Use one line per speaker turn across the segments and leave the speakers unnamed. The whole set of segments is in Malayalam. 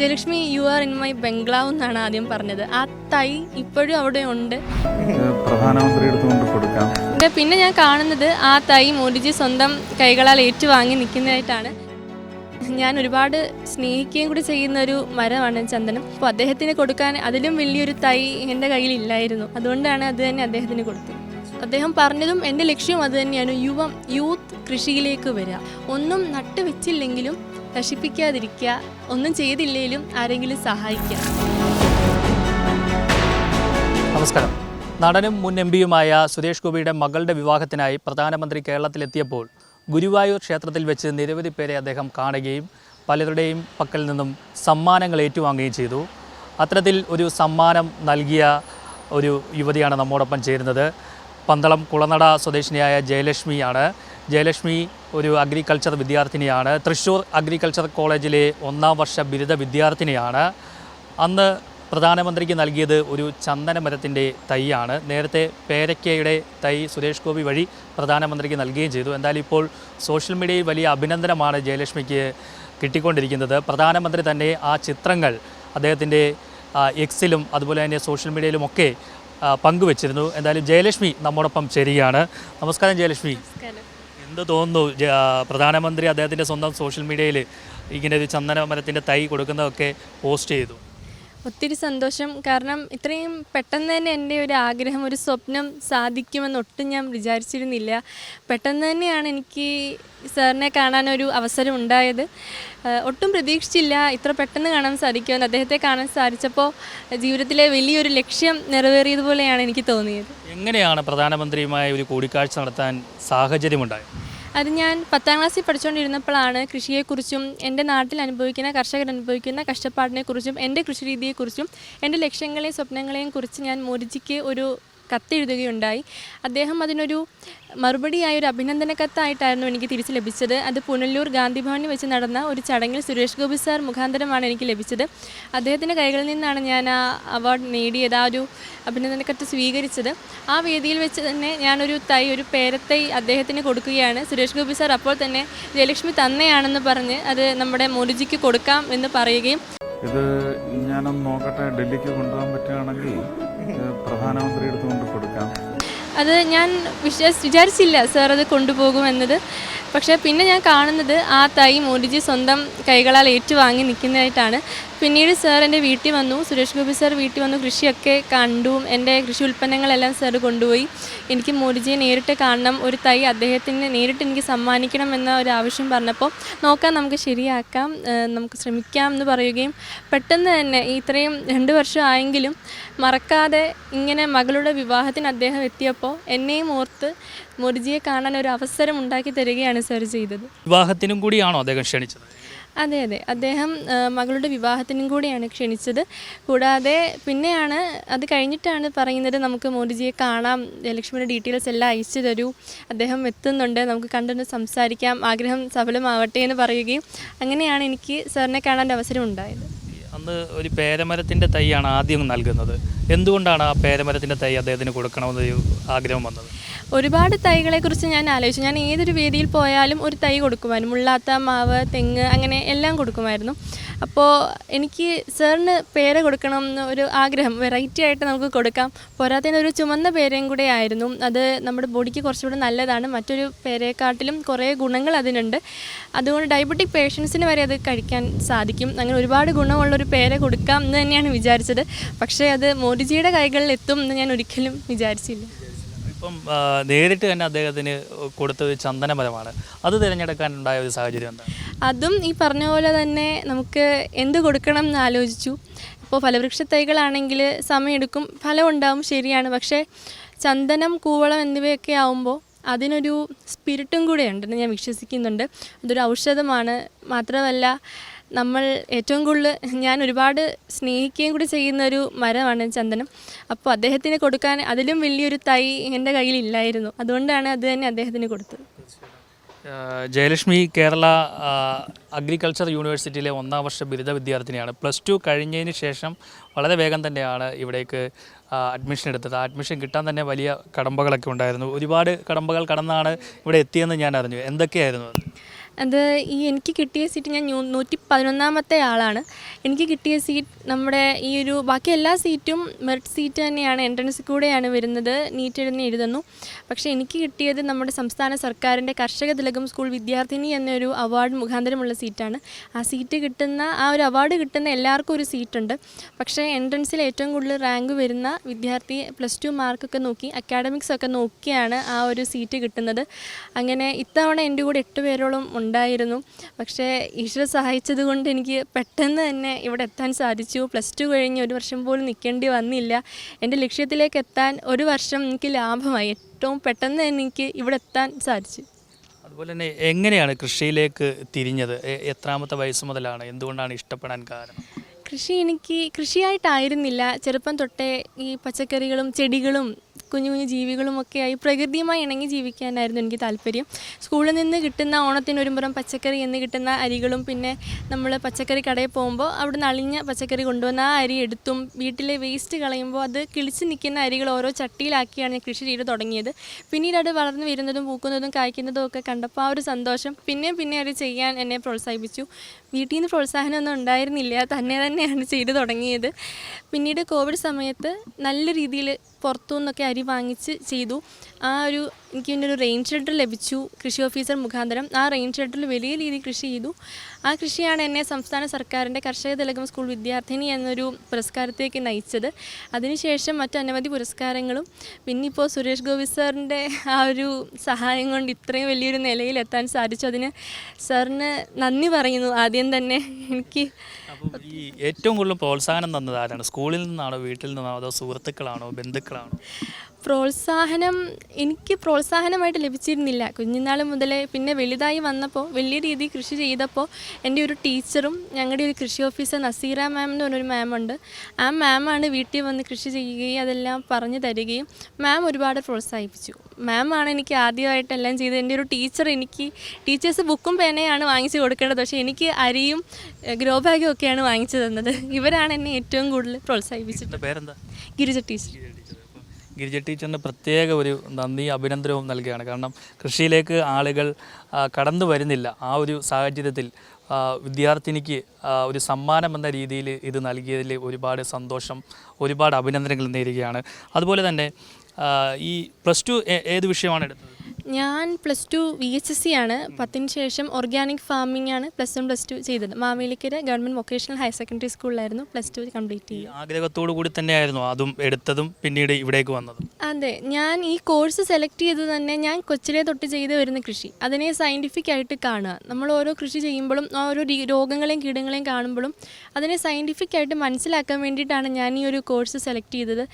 Jayalakshmi you are in my ബംഗ്ലാവ് എന്നാണ് ആദ്യം പറഞ്ഞത്. ആ തൈ ഇപ്പോഴും അവിടെ ഉണ്ട്.
പ്രധാനമന്ത്രി
പിന്നെ- ഞാൻ കാണുന്നത് ആ തൈ മോദിജി സ്വന്തം കൈകളാൽ ഏറ്റുവാങ്ങി നിൽക്കുന്നതായിട്ടാണ്. ഞാൻ ഒരുപാട് സ്നേഹിക്കുകയും കൂടി ചെയ്യുന്ന ഒരു മരമാണ് ചന്ദനം. അപ്പോൾ അദ്ദേഹത്തിന് കൊടുക്കാൻ അതിലും വലിയൊരു തൈ എന്റെ കയ്യിൽ ഇല്ലായിരുന്നു. അതുകൊണ്ടാണ് അത് തന്നെ അദ്ദേഹത്തിന് കൊടുത്തത്. അദ്ദേഹം പറഞ്ഞതും എന്റെ ലക്ഷ്യവും അത് തന്നെയാണ്. യുവം യൂത്ത് കൃഷിയിലേക്ക് വരിക. ഒന്നും നട്ട് വെച്ചില്ലെങ്കിലും നശിപ്പിക്കാതിരിക്കുക. ഒന്നും ചെയ്തില്ലെങ്കിലും ആരെങ്കിലും സഹായിക്കുക.
നമസ്കാരം. നടനും മുൻ എം പിയുമായ സുരേഷ് ഗോപിയുടെ മകളുടെ വിവാഹത്തിനായി പ്രധാനമന്ത്രി കേരളത്തിലെത്തിയപ്പോൾ ഗുരുവായൂർ ക്ഷേത്രത്തിൽ വെച്ച് നിരവധി പേരെ അദ്ദേഹം കാണുകയും പലരുടെയും പക്കൽ നിന്നും സമ്മാനങ്ങൾ ഏറ്റുവാങ്ങുകയും ചെയ്തു. അത്തരത്തിൽ ഒരു സമ്മാനം നൽകിയ ഒരു യുവതിയാണ് നമ്മോടൊപ്പം ചേരുന്നത്. പന്തളം കുളനട സ്വദേശിനിയായ ജയലക്ഷ്മിയാണ്. ജയലക്ഷ്മി ഒരു അഗ്രികൾച്ചർ വിദ്യാർത്ഥിനിയാണ്. തൃശ്ശൂർ അഗ്രികൾച്ചർ കോളേജിലെ ഒന്നാം വർഷ ബിരുദ വിദ്യാർത്ഥിനിയാണ്. അന്ന് പ്രധാനമന്ത്രിക്ക് നൽകിയത് ഒരു ചന്ദന മരത്തിന്റെ തൈയാണ്. നേരത്തെ പേരക്കയുടെ തൈ സുരേഷ് ഗോപി വഴി പ്രധാനമന്ത്രിക്ക് നൽകുകയും ചെയ്തു. എന്തായാലും ഇപ്പോൾ സോഷ്യൽ മീഡിയയിൽ വലിയ അഭിനന്ദനമാണ് ജയലക്ഷ്മിക്ക് കിട്ടിക്കൊണ്ടിരിക്കുന്നത്. പ്രധാനമന്ത്രി തന്നെ ആ ചിത്രങ്ങൾ അദ്ദേഹത്തിന്റെ എക്സിലും അതുപോലെ തന്നെ സോഷ്യൽ മീഡിയയിലുമൊക്കെ പങ്കുവച്ചിരുന്നു. എന്തായാലും ജയലക്ഷ്മി നമ്മോടൊപ്പം ചേരുകയാണ്. നമസ്കാരം ജയലക്ഷ്മി. എന്ത് തോന്നുന്നു? പ്രധാനമന്ത്രി അദ്ദേഹത്തിന്റെ സ്വന്തം സോഷ്യൽ മീഡിയയിൽ ഇങ്ങനെ ഒരു ചന്ദന മരത്തിന്റെ തൈ കൊടുക്കുന്നതൊക്കെ പോസ്റ്റ് ചെയ്തു.
ഒത്തിരി സന്തോഷം. കാരണം ഇത്രയും പെട്ടെന്ന് തന്നെ എന്റെ ഒരു ആഗ്രഹം ഒരു സ്വപ്നം സാധിക്കുമെന്ന് ഒട്ടും ഞാൻ വിചാരിച്ചിരുന്നില്ല. പെട്ടെന്ന് തന്നെയാണ് എനിക്ക് സാറിനെ കാണാനൊരു അവസരം ഉണ്ടായത്. ഒട്ടും പ്രതീക്ഷിച്ചില്ല ഇത്ര പെട്ടെന്ന് കാണാൻ സാധിക്കുമെന്ന്. അദ്ദേഹത്തെ കാണാൻ സാധിച്ചപ്പോൾ ജീവിതത്തിലെ വലിയൊരു ലക്ഷ്യം നിറവേറിയതുപോലെയാണ് എനിക്ക് തോന്നിയത്.
എങ്ങനെയാണ് പ്രധാനമന്ത്രിയുമായി ഒരു കൂടിക്കാഴ്ച നടത്താൻ സാഹചര്യമുണ്ടായത്?
അത് ഞാൻ പത്താം ക്ലാസ്സിൽ പഠിച്ചുകൊണ്ടിരുന്നപ്പോഴാണ് കൃഷിയെക്കുറിച്ചും എന്റെ നാട്ടിൽ അനുഭവിക്കുന്ന കർഷകർ അനുഭവിക്കുന്ന കഷ്ടപ്പാടിനെക്കുറിച്ചും എന്റെ കൃഷി രീതിയെക്കുറിച്ചും എന്റെ ലക്ഷ്യങ്ങളെയും സ്വപ്നങ്ങളെയും കുറിച്ച് ഞാൻ മോദിജിക്ക് ഒരു കത്തെഴുതുകയുണ്ടായി. അദ്ദേഹം അതിനൊരു മറുപടിയായ ഒരു അഭിനന്ദന കത്തായിട്ടായിരുന്നു എനിക്ക് തിരിച്ച് ലഭിച്ചത്. അത് പുനലൂർ ഗാന്ധിഭവനിൽ വെച്ച് നടന്ന ഒരു ചടങ്ങിൽ സുരേഷ് ഗോപി സാർ മുഖാന്തരമാണ് എനിക്ക് ലഭിച്ചത്. അദ്ദേഹത്തിന്റെ കൈകളിൽ നിന്നാണ് ഞാൻ ആ അവാർഡ് നേടിയത് ആ ഒരു അഭിനന്ദന കത്ത് സ്വീകരിച്ചത്. ആ വേദിയിൽ വെച്ച് തന്നെ ഞാനൊരു തൈ ഒരു പേരത്തൈ അദ്ദേഹത്തിന് കൊടുക്കുകയാണ്. സുരേഷ് ഗോപി സാർ അപ്പോൾ തന്നെ ജയലക്ഷ്മി തന്നെയാണെന്ന് പറഞ്ഞ് അത് നമ്മുടെ മോദിജിക്ക് കൊടുക്കാം എന്ന് പറയുകയും
ഇത് ഞാനൊന്ന് നോക്കട്ടെ ഡൽഹിക്ക് കൊണ്ടുപോകാൻ പറ്റുകയാണെങ്കിൽ പ്രധാനമന്ത്രി എടുത്തുകൊണ്ട് കൊടുക്കാം.
അത് ഞാൻ വിശ്വസ് വിചാരിച്ചില്ല സാർ അത് കൊണ്ടുപോകുമെന്നത്. പക്ഷേ പിന്നെ ഞാൻ കാണുന്നത് ആ തൈ മോദിജി സ്വന്തം കൈകളാൽ ഏറ്റുവാങ്ങി നിൽക്കുന്നതായിട്ടാണ്. പിന്നീട് സാർ എന്റെ വീട്ടിൽ വന്നു സുരേഷ് ഗോപി സാർ വീട്ടിൽ വന്നു കൃഷിയൊക്കെ കണ്ടു എന്റെ കൃഷി ഉൽപ്പന്നങ്ങളെല്ലാം സാർ കൊണ്ടുപോയി. എനിക്ക് മോദിജിയെ നേരിട്ട് കാണണം ഒരു തൈ അദ്ദേഹത്തിന് നേരിട്ട് എനിക്ക് സമ്മാനിക്കണം എന്ന ഒരു ആവശ്യം പറഞ്ഞപ്പോൾ നോക്കാം നമുക്ക് ശരിയാക്കാം നമുക്ക് ശ്രമിക്കാം എന്ന് പറയുകയും പെട്ടെന്ന് തന്നെ ഇത്രയും രണ്ട് വർഷം ആയെങ്കിലും മറക്കാതെ ഇങ്ങനെ മകളുടെ വിവാഹത്തിന് അദ്ദേഹം എത്തിയപ്പോൾ എന്നെയും ഓർത്ത് മോദിജിയെ കാണാൻ ഒരു അവസരം ഉണ്ടാക്കി തരികയാണ് സാർ ചെയ്തത്.
വിവാഹത്തിനും കൂടിയാണോ അദ്ദേഹം ക്ഷണിച്ചത്?
അതെ അതെ. അദ്ദേഹം മകളുടെ വിവാഹത്തിനും കൂടിയാണ് ക്ഷണിച്ചത്. കൂടാതെ പിന്നെയാണ് അത് കഴിഞ്ഞിട്ടാണ് പറയുന്നത് നമുക്ക് മോദിജിയെ കാണാം ലക്ഷ്മിയുടെ ഡീറ്റെയിൽസ് എല്ലാം അയച്ചു തരൂ അദ്ദേഹം എത്തുന്നുണ്ട് നമുക്ക് കണ്ടൊന്ന് സംസാരിക്കാം ആഗ്രഹം സഫലമാവട്ടെ എന്ന് പറയുകയും അങ്ങനെയാണ് എനിക്ക് സാറിനെ കാണാൻ അവസരം ഉണ്ടായത്
അന്ന് ഒരു പേരമരത്തിന്റെ തൈയാണ് ആദ്യം നൽകുന്നത്. എന്തുകൊണ്ടാണ് ആ പേരമരത്തിന്റെ തൈ അദ്ദേഹത്തിന് കൊടുക്കണമെന്ന് ആഗ്രഹം വന്നത്?
ഒരുപാട് തൈകളെ കുറിച്ച് ഞാൻ ആലോചിച്ചു. ഞാൻ ഏതൊരു വേദിയിൽ പോയാലും ഒരു തൈ കൊടുക്കുമായിരുന്നു. മുള്ളാത്ത മാവ് തെങ്ങ് അങ്ങനെ എല്ലാം കൊടുക്കുമായിരുന്നു. അപ്പോൾ എനിക്ക് സാറിന് പേര് കൊടുക്കണം എന്ന് ഒരു ആഗ്രഹം വെറൈറ്റി ആയിട്ട് നമുക്ക് കൊടുക്കാം. പോരാത്തതിന് ഒരു ചുമന്ന പേരയും കൂടെ ആയിരുന്നു. അത് നമ്മുടെ ബോഡിക്ക് കുറച്ചുകൂടെ നല്ലതാണ്. മറ്റൊരു പേരയെക്കാട്ടിലും കുറേ ഗുണങ്ങൾ അതിനുണ്ട്. അതുകൊണ്ട് ഡയബറ്റിക് പേഷ്യൻസിന് വരെ അത് കഴിക്കാൻ സാധിക്കും. അങ്ങനെ ഒരുപാട് ഗുണമുള്ളൊരു പേര കൊടുക്കാം എന്ന് തന്നെയാണ് വിചാരിച്ചത്. പക്ഷേ അത് മോദിജിയുടെ കൈകളിൽ എത്തും എന്ന് ഞാൻ ഒരിക്കലും വിചാരിച്ചില്ല.
ഇപ്പം നേരിട്ട് തന്നെ അദ്ദേഹത്തിന് കൊടുത്തത് ചന്ദനമരമാണ്. അത് തിരഞ്ഞെടുക്കാനുണ്ടായ ഒരു സാഹചര്യം എന്താണ്?
അതും ഈ പറഞ്ഞ പോലെ തന്നെ നമുക്ക് എന്ത് കൊടുക്കണം എന്ന് ആലോചിച്ചു. ഇപ്പോൾ ഫലവൃക്ഷ തൈകളാണെങ്കിൽ സമയമെടുക്കും ഫലം ഉണ്ടാവും ശരിയാണ്. പക്ഷേ ചന്ദനം കൂവളം എന്നിവയൊക്കെ ആവുമ്പോൾ അതിനൊരു സ്പിരിറ്റും കൂടെ ഉണ്ടെന്ന് ഞാൻ വിശ്വസിക്കുന്നുണ്ട്. അതൊരു ഔഷധമാണ്. മാത്രമല്ല നമ്മൾ ഏറ്റവും കൂടുതൽ ഞാൻ ഒരുപാട് സ്നേഹിക്കുകയും കൂടി ചെയ്യുന്ന ഒരു മരമാണ് ചന്ദനം. അപ്പോൾ അദ്ദേഹത്തിന് കൊടുക്കാൻ അതിലും വലിയൊരു തൈ എന്റെ കയ്യിലില്ലായിരുന്നു. അതുകൊണ്ടാണ് അത് തന്നെ അദ്ദേഹത്തിന് കൊടുത്തത്.
ജയലക്ഷ്മി കേരള അഗ്രികൾച്ചർ യൂണിവേഴ്സിറ്റിയിലെ ഒന്നാം വർഷ ബിരുദ വിദ്യാർത്ഥിനിയാണ്. പ്ലസ് ടു കഴിഞ്ഞതിന് ശേഷം വളരെ വേഗം തന്നെയാണ് ഇവിടേക്ക് അഡ്മിഷൻ എടുത്തത്. ആ അഡ്മിഷൻ കിട്ടാൻ തന്നെ വലിയ കടമ്പകളൊക്കെ ഉണ്ടായിരുന്നു. ഒരുപാട് കടമ്പകൾ കടന്നാണ് ഇവിടെ എത്തിയെന്ന് ഞാൻ അറിഞ്ഞു. എന്തൊക്കെയായിരുന്നു അത്?
അത് ഈ എനിക്ക് കിട്ടിയ സീറ്റ് ഞാൻ നൂറ്റി പതിനൊന്നാമത്തെ ആളാണ്. എനിക്ക് കിട്ടിയ സീറ്റ് നമ്മുടെ ഈ ഒരു ബാക്കി എല്ലാ സീറ്റും മെറിറ്റ് സീറ്റ് തന്നെയാണ് എൻട്രൻസ് കൂടെയാണ് വരുന്നത് നീറ്റ് എഴുതി എഴുതുന്നു. പക്ഷേ എനിക്ക് കിട്ടിയത് നമ്മുടെ സംസ്ഥാന സർക്കാരിന്റെ കർഷക തിലകം സ്കൂൾ വിദ്യാർത്ഥിനി എന്നൊരു അവാർഡ് മുഖാന്തരമുള്ള സീറ്റാണ്. ആ സീറ്റ് കിട്ടുന്ന ആ ഒരു അവാർഡ് കിട്ടുന്ന എല്ലാവർക്കും ഒരു സീറ്റുണ്ട്. പക്ഷേ എൻട്രൻസിൽ ഏറ്റവും കൂടുതൽ റാങ്ക് വരുന്ന വിദ്യാർത്ഥി പ്ലസ് ടു മാർക്കൊക്കെ നോക്കി അക്കാഡമിക്സ് ഒക്കെ നോക്കിയാണ് ആ ഒരു സീറ്റ് കിട്ടുന്നത്. അങ്ങനെ ഇത്തവണ എന്റെ കൂടെ എട്ട് പേരോളം ഉണ്ടായിരുന്നു. പക്ഷേ ഈശ്വര സഹായിച്ചത് കൊണ്ട് എനിക്ക് പെട്ടെന്ന് തന്നെ ഇവിടെ എത്താൻ സാധിച്ചു. പ്ലസ് ടു കഴിഞ്ഞ് ഒരു വർഷം പോലും നിൽക്കേണ്ടി വന്നില്ല. എന്റെ ലക്ഷ്യത്തിലേക്ക് എത്താൻ ഒരു വർഷം എനിക്ക് ലാഭമായി. ഏറ്റവും പെട്ടെന്ന് തന്നെ എനിക്ക് ഇവിടെ എത്താൻ സാധിച്ചു.
അതുപോലെ തന്നെ എങ്ങനെയാണ് കൃഷിയിലേക്ക് തിരിഞ്ഞത്? എത്രാമത്തെ വയസ്സ് മുതലാണ്? എന്തുകൊണ്ടാണ് ഇഷ്ടപ്പെടാൻ കാരണം?
കൃഷി എനിക്ക് കൃഷിയായിട്ടായിരുന്നില്ല. ചെറുപ്പം തൊട്ടേ ഈ പച്ചക്കറികളും ചെടികളും കുഞ്ഞു കുഞ്ഞു ജീവികളുമൊക്കെ ആയി പ്രകൃതിയുമായി ഇണങ്ങി ജീവിക്കാനായിരുന്നു എനിക്ക് താല്പര്യം. സ്കൂളിൽ നിന്ന് കിട്ടുന്ന ഓണത്തിന് ഒരുമ്പുറം പച്ചക്കറി എന്ന് കിട്ടുന്ന അരികളും പിന്നെ നമ്മൾ പച്ചക്കറി കടയിൽ പോകുമ്പോൾ അവിടുന്ന് അളിഞ്ഞ പച്ചക്കറി കൊണ്ടുവന്ന ആ അരി എടുത്തും വീട്ടിലെ വേസ്റ്റ് കളയുമ്പോൾ അത് കിളിച്ച് നിൽക്കുന്ന അരികൾ ഓരോ ചട്ടിയിലാക്കിയാണ് ഞാൻ കൃഷി ചെയ്ത് തുടങ്ങിയത്. പിന്നീട് അത് വളർന്നു വരുന്നതും പൂക്കുന്നതും കായ്ക്കുന്നതും ഒക്കെ കണ്ടപ്പോൾ ആ ഒരു സന്തോഷം പിന്നെയും പിന്നെ അത് ചെയ്യാൻ എന്നെ പ്രോത്സാഹിപ്പിച്ചു. വീട്ടിൽ നിന്ന് പ്രോത്സാഹനമൊന്നും ഉണ്ടായിരുന്നില്ല തന്നെ തന്നെയാണ് ചെയ്തു തുടങ്ങിയത്. പിന്നീട് കോവിഡ് സമയത്ത് നല്ല രീതിയിൽ പുറത്തു നിന്നൊക്കെ അരി വാങ്ങിച്ച് ചെയ്തു. ആ ഒരു എനിക്ക് പിന്നെ ഒരു റെയിൻ ഷെഡർ ലഭിച്ചു. കൃഷി ഓഫീസർ മുഖാന്തരം. ആ റെയിൻ ഷെഡറിൽ വലിയ രീതിയിൽ കൃഷി ചെയ്തു. ആ കൃഷിയാണ് എന്നെ സംസ്ഥാന സർക്കാരിന്റെ കർഷക തിലകം സ്കൂൾ വിദ്യാർത്ഥിനി എന്നൊരു പുരസ്കാരത്തേക്ക് നയിച്ചത്. അതിനുശേഷം മറ്റനവധി പുരസ്കാരങ്ങളും. പിന്നെ ഇപ്പോൾ സുരേഷ് ഗോപി സാറിന്റെ ആ ഒരു സഹായം കൊണ്ട് ഇത്രയും വലിയൊരു നിലയിൽ എത്താൻ സാധിച്ചു. അതിന് സാറിന് നന്ദി പറയുന്നു. ആദ്യം തന്നെ എനിക്ക്
ഏറ്റവും കൂടുതൽ പ്രോത്സാഹനം തന്നത് ആരാണ്? സ്കൂളിൽ നിന്നാണോ വീട്ടിൽ നിന്നാണോ അതോ സുഹൃത്തുക്കളാണോ ബന്ധുക്കളാണോ?
പ്രോത്സാഹനം എനിക്ക് പ്രോത്സാഹനമായിട്ട് ലഭിച്ചിരുന്നില്ല. കുഞ്ഞുനാൾ മുതലേ പിന്നെ വലുതായി വന്നപ്പോൾ വലിയ രീതിയിൽ കൃഷി ചെയ്തപ്പോൾ എന്റെ ഒരു ടീച്ചറും ഞങ്ങളുടെ ഒരു കൃഷി ഓഫീസർ നസീറ മാം എന്ന് പറഞ്ഞൊരു മാമുണ്ട് ആ മാമാണ് വീട്ടിൽ വന്ന് കൃഷി ചെയ്യുകയും അതെല്ലാം പറഞ്ഞു തരികയും മാം ഒരുപാട് പ്രോത്സാഹിപ്പിച്ചു. മാമാണ് എനിക്ക് ആദ്യമായിട്ടെല്ലാം ചെയ്തത്. എന്റെ ഒരു ടീച്ചർ എനിക്ക് ടീച്ചേഴ്സ് ബുക്കും പേനയാണ് വാങ്ങിച്ചു കൊടുക്കേണ്ടത്. പക്ഷേ എനിക്ക് അരിയും ഗ്രോ ബാഗും ഒക്കെയാണ് വാങ്ങിച്ചു തന്നത്. ഇവരാണ് എന്നെ ഏറ്റവും കൂടുതൽ പ്രോത്സാഹിപ്പിച്ചത്.
പേരെന്താ?
ഗിരിജ ടീച്ചർ.
ഗിരിജ ടീച്ചറിന് പ്രത്യേക ഒരു നന്ദി അഭിനന്ദനവും നൽകുകയാണ്. കാരണം കൃഷിയിലേക്ക് ആളുകൾ കടന്നു വരുന്നില്ല. ആ ഒരു സാഹചര്യത്തിൽ വിദ്യാർത്ഥിനിക്ക് ഒരു സമ്മാനം എന്ന രീതിയിൽ ഇത് നൽകിയതിൽ ഒരുപാട് സന്തോഷം ഒരുപാട് അഭിനന്ദനങ്ങൾ നേരുകയാണ്. അതുപോലെ തന്നെ ഈ പ്ലസ് ടു ഏത് വിഷയമാണ് എടുത്തത്?
ഞാൻ plus two V H S C ആണ്. പത്തിന് ശേഷം ഓർഗാനിക് ഫാമിംഗ് ആണ് പ്ലസ് വൺ പ്ലസ് ടു ചെയ്തത്. Mavelikkara government vocational higher secondary സ്കൂളിലായിരുന്നു പ്ലസ് ടു കംപ്ലീറ്റ് ചെയ്തത്
ആഗ്രഹത്തോടു കൂടി തന്നെയായിരുന്നു അതും എടുത്തതും പിന്നീട് ഇവിടേക്ക് വന്നത്.
അതെ. ഞാൻ ഈ കോഴ്സ് സെലക്ട് ചെയ്ത് തന്നെ ഞാൻ കൊച്ചിലെ തൊട്ട് ചെയ്ത് വരുന്ന കൃഷി. അതിനെ സയന്റിഫിക് ആയിട്ട് കാണുക. നമ്മൾ ഓരോ കൃഷി ചെയ്യുമ്പോഴും ആ ഓരോ രോഗങ്ങളെയും കീടങ്ങളെയും കാണുമ്പോഴും അതിനെ സയന്റിഫിക് ആയിട്ട് മനസ്സിലാക്കാൻ വേണ്ടിയിട്ടാണ് ഞാൻ ഈ ഒരു കോഴ്സ് സെലക്ട് ചെയ്തത്.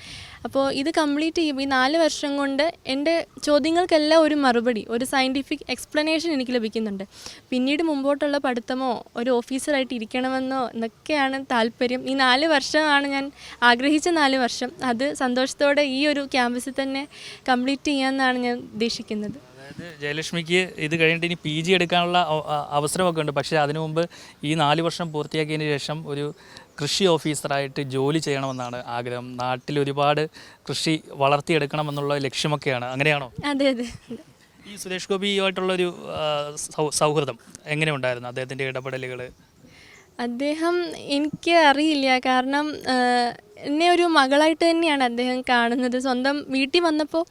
അപ്പോൾ ഇത് കംപ്ലീറ്റ് ചെയ്യുമ്പോൾ ഈ നാല് വർഷം കൊണ്ട് എന്റെ ചോദ്യങ്ങൾക്കെല്ലാം ഒരു മറുപടി ഒരു സയന്റിഫിക് എക്സ്പ്ലനേഷൻ എനിക്ക് ലഭിക്കുന്നുണ്ട്. പിന്നീട് മുമ്പോട്ടുള്ള പഠിത്തമോ ഒരു ഓഫീസറായിട്ട് ഇരിക്കണമെന്നോ എന്നൊക്കെയാണ് താല്പര്യം. ഈ നാല് വർഷമാണ് ഞാൻ ആഗ്രഹിച്ച നാല് വർഷം. അത് സന്തോഷത്തോടെ ഈ ഒരു ക്യാമ്പസിൽ തന്നെ കംപ്ലീറ്റ് ചെയ്യാമെന്നാണ് ഞാൻ ഉദ്ദേശിക്കുന്നത്.
അതായത് ജയലക്ഷ്മിക്ക് ഇത് കഴിഞ്ഞിട്ട് ഇനി പി ജി എടുക്കാനുള്ള അവ- അവസരമൊക്കെ ഉണ്ട്. പക്ഷേ അതിനു മുമ്പ് ഈ നാല് വർഷം പൂർത്തിയാക്കിയതിന് ശേഷം ഒരു കൃഷി ഓഫീസറായിട്ട് ജോലി ചെയ്യണമെന്നാണ് ആഗ്രഹം. നാട്ടിൽ ഒരുപാട് കൃഷി വളർത്തിയെടുക്കണമെന്നുള്ള ലക്ഷ്യമൊക്കെയാണ്. അങ്ങനെയാണോ?
അതെ അതെ.
ഈ സുരേഷ് ഗോപിയുമായിട്ടുള്ളൊരു സൗഹൃദം എങ്ങനെ ഉണ്ടായിരുന്നു അദ്ദേഹത്തിന്റെ ഇടപെടലുകൾ?
അദ്ദേഹം എനിക്ക് അറിയില്ല. കാരണം എന്നെ ഒരു മകളായിട്ട് തന്നെയാണ് അദ്ദേഹം കാണുന്നത്. സ്വന്തം വീട്ടിൽ വന്നപ്പോൾ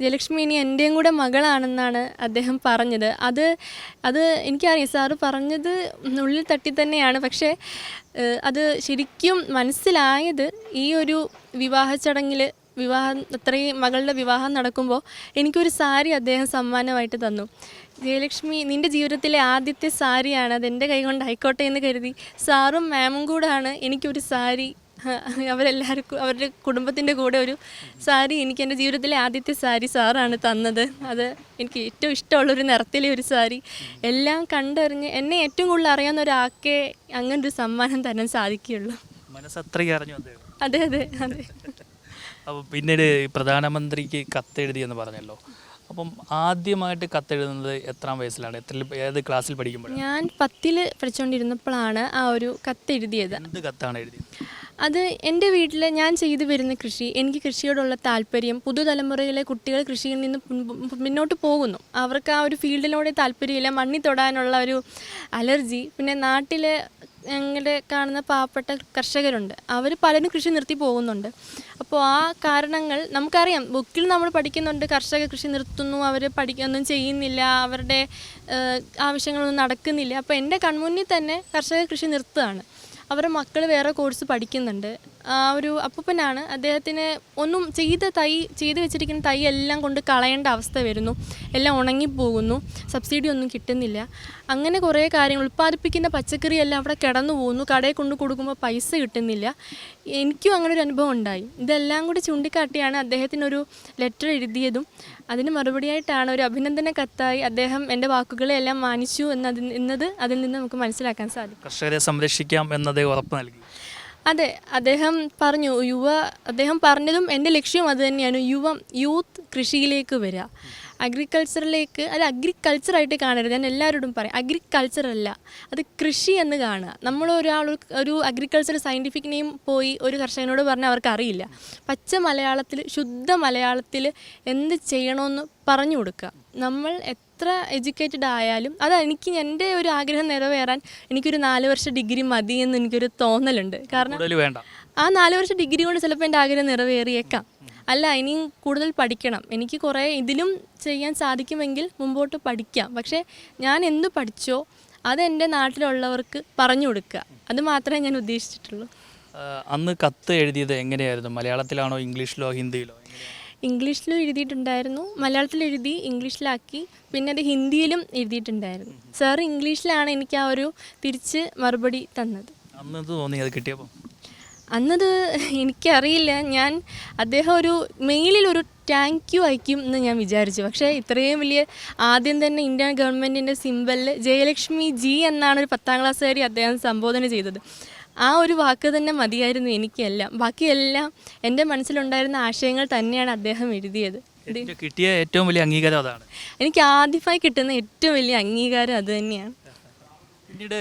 ജയലക്ഷ്മി ഇനി എന്റെയും കൂടെ മകളാണെന്നാണ് അദ്ദേഹം പറഞ്ഞത്. അത് അത് എനിക്കറിയാം. സാറ് പറഞ്ഞത് ഉള്ളിൽ തട്ടി തന്നെയാണ്. പക്ഷേ അത് ശരിക്കും മനസ്സിലായത് ഈ ഒരു വിവാഹ ചടങ്ങിൽ വിവാഹം അത്രയും മകളുടെ വിവാഹം നടക്കുമ്പോൾ എനിക്കൊരു സാരി അദ്ദേഹം സമ്മാനമായിട്ട് തന്നു. ജയലക്ഷ്മി നിന്റെ ജീവിതത്തിലെ ആദ്യത്തെ സാരിയാണ് അത് എന്റെ കൈ കൊണ്ട് ആയിക്കോട്ടെ എന്ന് കരുതി സാറും മാമും കൂടാണ് എനിക്കൊരു സാരി അവരെല്ലാവർക്കും അവരുടെ കുടുംബത്തിന്റെ കൂടെ ഒരു സാരി എനിക്ക് എന്റെ ജീവിതത്തിലെ ആദ്യത്തെ സാരി സാറാണ് തന്നത്. അത് എനിക്ക് ഏറ്റവും ഇഷ്ടമുള്ളൊരു നിറത്തിലെ ഒരു സാരി. എല്ലാം കണ്ടറിഞ്ഞ് എന്നെ ഏറ്റവും കൂടുതൽ അറിയാവുന്ന ഒരാൾക്കേ അങ്ങനൊരു സമ്മാനം തരാൻ സാധിക്കുകയുള്ളൂ.
അറിഞ്ഞു
അതെ അതെ അതെ.
അപ്പോൾ പിന്നീട് പ്രധാനമന്ത്രിക്ക് കത്തെഴുതി എന്ന് പറഞ്ഞല്ലോ. അപ്പം ആദ്യമായിട്ട് കത്തെഴുതുന്നത് എത്രാം വയസ്സിലാണ്? എത്ര ഏത് ക്ലാസ്സിൽ പഠിക്കുമ്പോൾ
ഞാൻ പത്തിൽ പഠിച്ചുകൊണ്ടിരുന്നപ്പോഴാണ് ആ ഒരു കത്തെഴുതിയത്.
എന്ത് കത്താണ് എഴുതിയത്?
അത് എന്റെ വീട്ടിൽ ഞാൻ ചെയ്തു വരുന്ന കൃഷി എനിക്ക് കൃഷിയോടുള്ള താല്പര്യം പുതുതലമുറയിലെ കുട്ടികൾ കൃഷിയിൽ നിന്ന് മുന്നോട്ട് പോകുന്നു. അവർക്ക് ആ ഒരു ഫീൽഡിനോട് താല്പര്യമില്ല മണ്ണി തൊടാനുള്ള ഒരു അലർജി പിന്നെ നാട്ടിലെ ഞങ്ങളുടെ കാണുന്ന പാവപ്പെട്ട കർഷകരുണ്ട്. അവർ പലരും കൃഷി നിർത്തി പോകുന്നുണ്ട്. അപ്പോൾ ആ കാരണങ്ങൾ നമുക്കറിയാം. ബുക്കിൽ നമ്മൾ പഠിക്കുന്നുണ്ട് കർഷക കൃഷി നിർത്തുന്നു അവർ പഠിക്കൊന്നും ചെയ്യുന്നില്ല അവരുടെ ആവശ്യങ്ങളൊന്നും നടക്കുന്നില്ല. അപ്പോൾ എന്റെ കൺമുന്നിൽ തന്നെ കർഷക കൃഷി നിർത്തുകയാണ്. അവരുടെ മക്കൾ വേറെ കോഴ്സ് പഠിക്കുന്നുണ്ട്. ഒരു അപ്പൂപ്പനാണ്. അദ്ദേഹത്തിന് ഒന്നും ചെയ്ത തൈ ചെയ്ത് വെച്ചിരിക്കുന്ന തൈ എല്ലാം കൊണ്ട് കളയേണ്ട അവസ്ഥ വരുന്നു. എല്ലാം ഉണങ്ങിപ്പോകുന്നു. സബ്സിഡി ഒന്നും കിട്ടുന്നില്ല. അങ്ങനെ കുറേ കാര്യങ്ങൾ. ഉൽപ്പാദിപ്പിക്കുന്ന പച്ചക്കറി എല്ലാം അവിടെ കിടന്നു പോകുന്നു. കടയിൽ കൊണ്ട് കൊടുക്കുമ്പോൾ പൈസ കിട്ടുന്നില്ല. എനിക്കും അങ്ങനെ ഒരു അനുഭവം ഉണ്ടായി. ഇതെല്ലാം കൂടി ചൂണ്ടിക്കാട്ടിയാണ് അദ്ദേഹത്തിനൊരു ലെറ്റർ എഴുതിയതും. അതിന് മറുപടിയായിട്ടാണ് ഒരു അഭിനന്ദന കത്തായി അദ്ദേഹം എന്റെ വാക്കുകളെല്ലാം മാനിച്ചു എന്നത് അതിൽ നിന്ന് നമുക്ക് മനസ്സിലാക്കാൻ സാധിക്കും.
കർഷകരെ സംരക്ഷിക്കാം എന്നതേ ഉറപ്പ് നൽകി.
അതെ അദ്ദേഹം പറഞ്ഞു യുവ അദ്ദേഹം പറഞ്ഞതും എന്റെ ലക്ഷ്യം അത് തന്നെയാണ്. യുവം യൂത്ത് കൃഷിയിലേക്ക് വരിക അഗ്രികൾച്ചറിലേക്ക് അത് അഗ്രികൾച്ചറായിട്ട് കാണരുത്. ഞാൻ എല്ലാവരോടും പറയും അഗ്രികൾച്ചർ അല്ല അത് കൃഷി എന്ന് കാണുക. നമ്മൾ ഒരാൾ ഒരു അഗ്രികൾച്ചർ സയന്റിഫിക് നെയിം പോയി ഒരു കർഷകനോട് പറഞ്ഞാൽ അവർക്ക് അറിയില്ല പച്ച മലയാളത്തിൽ ശുദ്ധ മലയാളത്തിൽ എന്ത് ചെയ്യണമെന്ന് പറഞ്ഞു കൊടുക്കുക. നമ്മൾ എത്ര എഡ്യൂക്കേറ്റഡ് ആയാലും അത് എനിക്ക് എന്റെ ഒരു ആഗ്രഹം നിറവേറാൻ എനിക്കൊരു നാല് വർഷ ഡിഗ്രി മതി എന്ന് എനിക്കൊരു തോന്നലുണ്ട്. കാരണം ആ നാല് വർഷ ഡിഗ്രി കൊണ്ട് ചിലപ്പോൾ എന്റെ ആഗ്രഹം നിറവേറിയേക്കാം. അല്ല ഇനിയും കൂടുതൽ പഠിക്കണം. എനിക്ക് കുറേ ഇതിലും ചെയ്യാൻ സാധിക്കുമെങ്കിൽ മുമ്പോട്ട് പഠിക്കാം. പക്ഷേ ഞാൻ എന്ത് പഠിച്ചോ അത് എന്റെ നാട്ടിലുള്ളവർക്ക് പറഞ്ഞു കൊടുക്കുക. അത് മാത്രമേ ഞാൻ ഉദ്ദേശിച്ചിട്ടുള്ളൂ.
അന്ന് കത്ത് എഴുതിയത് എങ്ങനെയായിരുന്നു? മലയാളത്തിലാണോ ഇംഗ്ലീഷിലോ ഹിന്ദിയിലോ?
ഇംഗ്ലീഷിലും എഴുതിയിട്ടുണ്ടായിരുന്നു മലയാളത്തിൽ എഴുതി ഇംഗ്ലീഷിലാക്കി പിന്നെ അത് ഹിന്ദിയിലും എഴുതിയിട്ടുണ്ടായിരുന്നു. സാർ ഇംഗ്ലീഷിലാണ് എനിക്ക് ആ ഒരു തിരിച്ച് മറുപടി തന്നത്.
അന്ന് ഇത് തോന്നി അത് കിട്ടിയപ്പോൾ
അന്നത് എനിക്കറിയില്ല. ഞാൻ അദ്ദേഹം ഒരു മെയിലിൽ ഒരു താങ്ക് യു അയക്കും എന്ന് ഞാൻ വിചാരിച്ചു. പക്ഷേ ഇത്രയും വലിയ ആദ്യം തന്നെ ഇന്ത്യൻ ഗവൺമെന്റിന്റെ സിമ്പലിൽ ജയലക്ഷ്മി ജി എന്നാണ് ഒരു പത്താം ക്ലാസ്സുകാരി അദ്ദേഹം സംബോധന ചെയ്തത്. ആ ഒരു വാക്ക് തന്നെ മതിയായിരുന്നു എനിക്കെല്ലാം. ബാക്കിയെല്ലാം എന്റെ മനസ്സിലുണ്ടായിരുന്ന ആശയങ്ങൾ തന്നെയാണ് അദ്ദേഹം എഴുതിയത്.
കിട്ടിയ ഏറ്റവും വലിയ അംഗീകാരം അതാണ്.
എനിക്ക് ആദ്യമായി കിട്ടുന്ന ഏറ്റവും വലിയ അംഗീകാരം അത് തന്നെയാണ്.
പിന്നീട്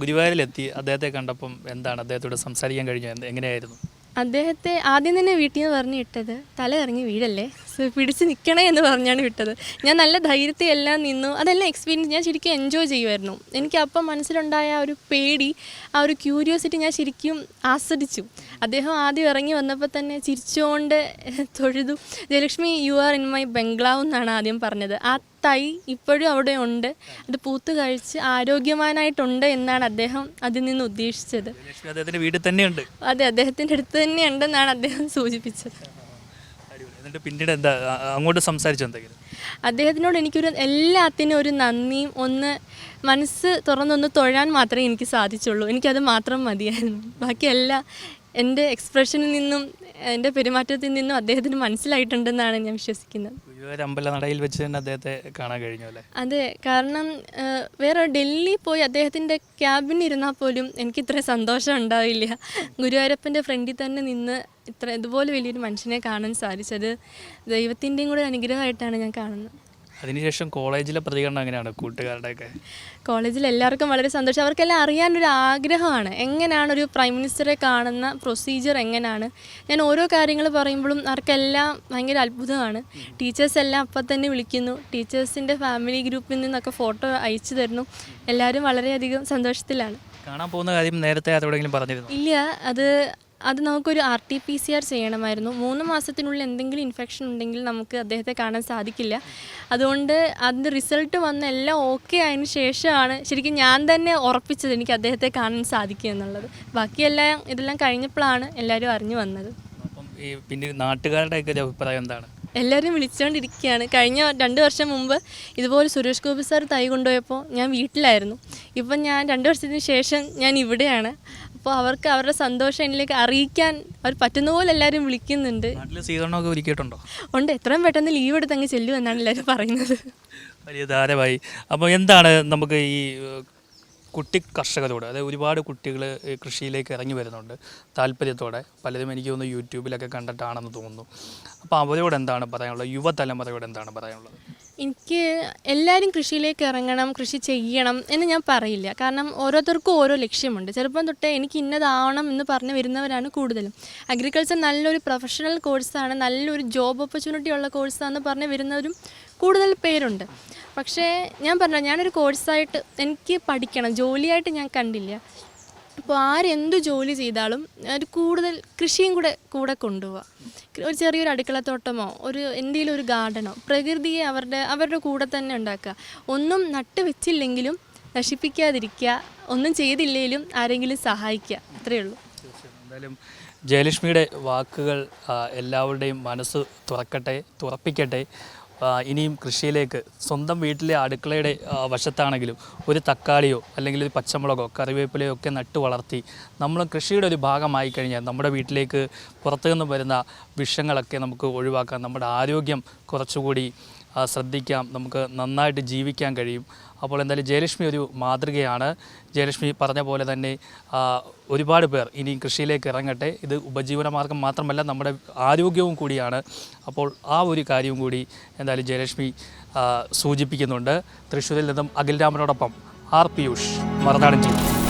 ഗുരുവായൂരിലെത്തി. അദ്ദേഹത്തെ കണ്ടപ്പം എന്താണ് അദ്ദേഹത്തോട് സംസാരിക്കാൻ കഴിഞ്ഞത്? എങ്ങനെയായിരുന്നു?
അദ്ദേഹത്തെ ആദ്യം തന്നെ വീട്ടിൽ നിന്ന് പറഞ്ഞു ഇട്ടത് തല ഇറങ്ങി വീഴല്ലേ സോ പിടിച്ച് നിൽക്കണേ എന്ന് പറഞ്ഞാണ് വിട്ടത്. ഞാൻ നല്ല ധൈര്യത്തിൽ എല്ലാം നിന്നു. അതെല്ലാം എക്സ്പീരിയൻസ് ഞാൻ ശരിക്കും എൻജോയ് ചെയ്യുമായിരുന്നു. എനിക്ക് അപ്പം മനസ്സിലുണ്ടായ ആ ഒരു പേടി ആ ഒരു ക്യൂരിയോസിറ്റി ഞാൻ ശരിക്കും ആസ്വദിച്ചു. അദ്ദേഹം ആദ്യം ഇറങ്ങി വന്നപ്പോൾ തന്നെ ചിരിച്ചുകൊണ്ട് തൊഴുതു. Jayalakshmi you are in my ബംഗ്ലാവ് എന്നാണ് ആദ്യം പറഞ്ഞത്. ആ തൈ ഇപ്പോഴും അവിടെ ഉണ്ട്. അത് പൂത്ത് കഴിച്ച് ആരോഗ്യവാനായിട്ടുണ്ട് എന്നാണ് അദ്ദേഹം അതിൽ നിന്ന് ഉദ്ദേശിച്ചത്.
ലക്ഷ്മി വീട്ടിൽ തന്നെയുണ്ട്.
അതെ അദ്ദേഹത്തിന്റെ അടുത്ത് തന്നെയുണ്ടെന്നാണ് അദ്ദേഹം സൂചിപ്പിച്ചത്.
എന്നിട്ട് പിന്നീട് എന്താ അങ്ങോട്ട് സംസാരിച്ചു എന്തെങ്കിലും?
അദ്ദേഹത്തിനോട് എനിക്കൊരു എല്ലാത്തിനും ഒരു നന്ദിയും ഒന്ന് മനസ്സ് തുറന്നൊന്ന് തൊഴാൻ മാത്രമേ എനിക്ക് സാധിച്ചുള്ളൂ. എനിക്കത് മാത്രം മതിയായിരുന്നു. ബാക്കിയെല്ലാം എന്റെ എക്സ്പ്രഷനിൽ നിന്നും എന്റെ പെരുമാറ്റത്തിൽ നിന്നും അദ്ദേഹത്തിന് മനസ്സിലായിട്ടുണ്ടെന്നാണ് ഞാൻ വിശ്വസിക്കുന്നത്.
ഗുരുവായൂർ വെച്ച് തന്നെ അദ്ദേഹത്തെ കാണാൻ കഴിഞ്ഞു അല്ലേ?
അതെ കാരണം വേറെ ഡൽഹി പോയി അദ്ദേഹത്തിന്റെ ക്യാബിൻ ഇരുന്നാൽ പോലും എനിക്ക് ഇത്ര സന്തോഷം ഉണ്ടാവില്ല. ഗുരുവായൂരപ്പന്റെ ഫ്രണ്ടിൽ തന്നെ നിന്ന് ഇത്ര ഇതുപോലെ വലിയൊരു മനുഷ്യനെ കാണാൻ സാധിച്ചത് ദൈവത്തിന്റെയും കൂടെ അനുഗ്രഹമായിട്ടാണ് ഞാൻ കാണുന്നത്.
അതിനുശേഷം കോളേജിലെ പ്രതികരണം എങ്ങനെയാണ് കൂട്ടുകാരുടെയൊക്കെ?
കോളേജിൽ എല്ലാവർക്കും വളരെ സന്തോഷം. അവർക്കെല്ലാം അറിയാനൊരു ആഗ്രഹമാണ്. എങ്ങനെയാണ് ഒരു പ്രൈം മിനിസ്റ്ററെ കാണുന്ന പ്രൊസീജിയർ എങ്ങനെയാണ് ഞാൻ ഓരോ കാര്യങ്ങൾ പറയുമ്പോഴും അവർക്കെല്ലാം ഭയങ്കര അത്ഭുതമാണ്. ടീച്ചേഴ്സ് എല്ലാം അപ്പം തന്നെ വിളിക്കുന്നു. ടീച്ചേഴ്സിന്റെ ഫാമിലി ഗ്രൂപ്പിൽ നിന്നൊക്കെ ഫോട്ടോ അയച്ചു തരുന്നു. എല്ലാവരും വളരെയധികം സന്തോഷത്തിലാണ്.
കാണാൻ പോകുന്ന കാര്യം നേരത്തെ ആരോടെങ്കിലും പറഞ്ഞിരുന്നു?
ഇല്ല അത് അത് നമുക്കൊരു R T P C R ചെയ്യണമായിരുന്നു. മൂന്ന് മാസത്തിനുള്ളിൽ എന്തെങ്കിലും ഇൻഫെക്ഷൻ ഉണ്ടെങ്കിൽ നമുക്ക് അദ്ദേഹത്തെ കാണാൻ സാധിക്കില്ല. അതുകൊണ്ട് അതിന്റെ റിസൾട്ട് വന്ന എല്ലാം ഓക്കെ ആയതിനു ശേഷമാണ് ശരിക്കും ഞാൻ തന്നെ ഉറപ്പിച്ചത് എനിക്ക് അദ്ദേഹത്തെ കാണാൻ സാധിക്കും എന്നുള്ളത്. ബാക്കിയെല്ലാം ഇതെല്ലാം കഴിഞ്ഞപ്പോഴാണ് എല്ലാവരും അറിഞ്ഞു വന്നത്.
പിന്നെ ഈ പിന്നെ നാട്ടുകാരുടെയൊക്കെ ഒരു അഭിപ്രായം എന്താണ്?
എല്ലാവരും വിളിച്ചുകൊണ്ടിരിക്കുകയാണ് കഴിഞ്ഞ രണ്ട് വർഷം മുമ്പ് ഇതുപോലെ സുരേഷ് ഗോപി സാർ തൈ കൊണ്ടുപോയപ്പോൾ ഞാൻ വീട്ടിലായിരുന്നു. ഇപ്പം ഞാൻ രണ്ട് വർഷത്തിന് ശേഷം ഞാൻ ഇവിടെയാണ്. അപ്പോൾ അവർക്ക് അവരുടെ സന്തോഷം എന്നിലേക്ക് അറിയിക്കാൻ അവർ പറ്റുന്ന പോലെ എല്ലാവരും വിളിക്കുന്നുണ്ട്.
നാട്ടിൽ സ്വീകരണമൊക്കെ ഒരുക്കിയിട്ടുണ്ടോ
ഉണ്ട്. എത്രയും പെട്ടെന്ന് ലീവ് എടുത്ത് അങ്ങ് ചെല്ലുമെന്നാണ് എല്ലാവരും പറയുന്നത്.
വലിയ ധാരമായി അപ്പോൾ എന്താണ് നമുക്ക് ഈ കുട്ടി കർഷകരോട് അതായത് ഒരുപാട് കുട്ടികൾ കൃഷിയിലേക്ക് ഇറങ്ങി വരുന്നുണ്ട് താല്പര്യത്തോടെ. പലരും എനിക്ക് തോന്നുന്നു യൂട്യൂബിലൊക്കെ കണ്ടിട്ടാണെന്ന് തോന്നുന്നു. അപ്പോൾ അവരോട് എന്താണ് പറയാനുള്ളത്? യുവതലമുറയോട് എന്താണ് പറയാനുള്ളത്?
എനിക്ക് എല്ലാവരും കൃഷിയിലേക്ക് ഇറങ്ങണം കൃഷി ചെയ്യണം എന്ന് ഞാൻ പറയില്ല. കാരണം ഓരോരുത്തർക്കും ഓരോ ലക്ഷ്യമുണ്ട്. ചെറുപ്പം തൊട്ടേ എനിക്ക് ഇന്നതാവണം എന്ന് പറഞ്ഞ് വരുന്നവരാണ് കൂടുതലും. അഗ്രികൾച്ചർ നല്ലൊരു പ്രൊഫഷണൽ കോഴ്സാണ് നല്ലൊരു ജോബ് ഓപ്പർച്യൂണിറ്റി ഉള്ള കോഴ്സാണെന്ന് പറഞ്ഞ് വരുന്നവരും കൂടുതൽ പേരുണ്ട്. പക്ഷേ ഞാൻ പറഞ്ഞ ഞാനൊരു കോഴ്സായിട്ട് എനിക്ക് പഠിക്കണം ജോലിയായിട്ട് ഞാൻ കണ്ടില്ല. അപ്പോൾ ആരെന്തു ജോലി ചെയ്താലും ഒരു കൂടുതൽ കൃഷിയും കൂടെ കൂടെ കൊണ്ടുപോവുക ഒരു ചെറിയൊരു അടുക്കളത്തോട്ടമോ ഒരു എന്തെങ്കിലും ഒരു ഗാർഡനോ പ്രകൃതിയെ അവരുടെ അവരുടെ കൂടെ തന്നെ ഉണ്ടാക്കുക. ഒന്നും നട്ട് വെച്ചില്ലെങ്കിലും നശിപ്പിക്കാതിരിക്കുക. ഒന്നും ചെയ്തില്ലെങ്കിലും ആരെങ്കിലും സഹായിക്കുക. അത്രയേ ഉള്ളൂ.
എന്തായാലും ജയലക്ഷ്മിയുടെ വാക്കുകൾ എല്ലാവരുടെയും മനസ്സ് തുറക്കട്ടെ തുറപ്പിക്കട്ടെ. ഇനിയും കൃഷിയിലേക്ക് സ്വന്തം വീട്ടിലെ അടുക്കളയുടെ വശത്താണെങ്കിലും ഒരു തക്കാളിയോ അല്ലെങ്കിൽ ഒരു പച്ചമുളകോ കറിവേപ്പിലയോ ഒക്കെ നട്ടു വളർത്തി നമ്മൾ കൃഷിയുടെ ഒരു ഭാഗമായി കഴിഞ്ഞാൽ നമ്മുടെ വീട്ടിലേക്ക് പുറത്തു നിന്ന് വരുന്ന വിഷങ്ങളൊക്കെ നമുക്ക് ഒഴിവാക്കാം. നമ്മുടെ ആരോഗ്യം കുറച്ചുകൂടി ശ്രദ്ധിക്കാം. നമുക്ക് നന്നായിട്ട് ജീവിക്കാൻ കഴിയും. അപ്പോൾ എന്തായാലും ജയലക്ഷ്മി ഒരു മാതൃകയാണ്. ജയലക്ഷ്മി പറഞ്ഞ പോലെ തന്നെ ഒരുപാട് പേർ ഇനി കൃഷിയിലേക്ക് ഇറങ്ങട്ടെ. ഇത് ഉപജീവനമാർഗം മാത്രമല്ല നമ്മുടെ ആരോഗ്യവും കൂടിയാണ്. അപ്പോൾ ആ ഒരു കാര്യവും കൂടി എന്തായാലും ജയലക്ഷ്മി സൂചിപ്പിക്കുന്നുണ്ട്. തൃശ്ശൂരിൽ നിന്നും അഖിൽ രാമനോടൊപ്പം ആർ. പിയൂഷ് മറുനാടൻ വി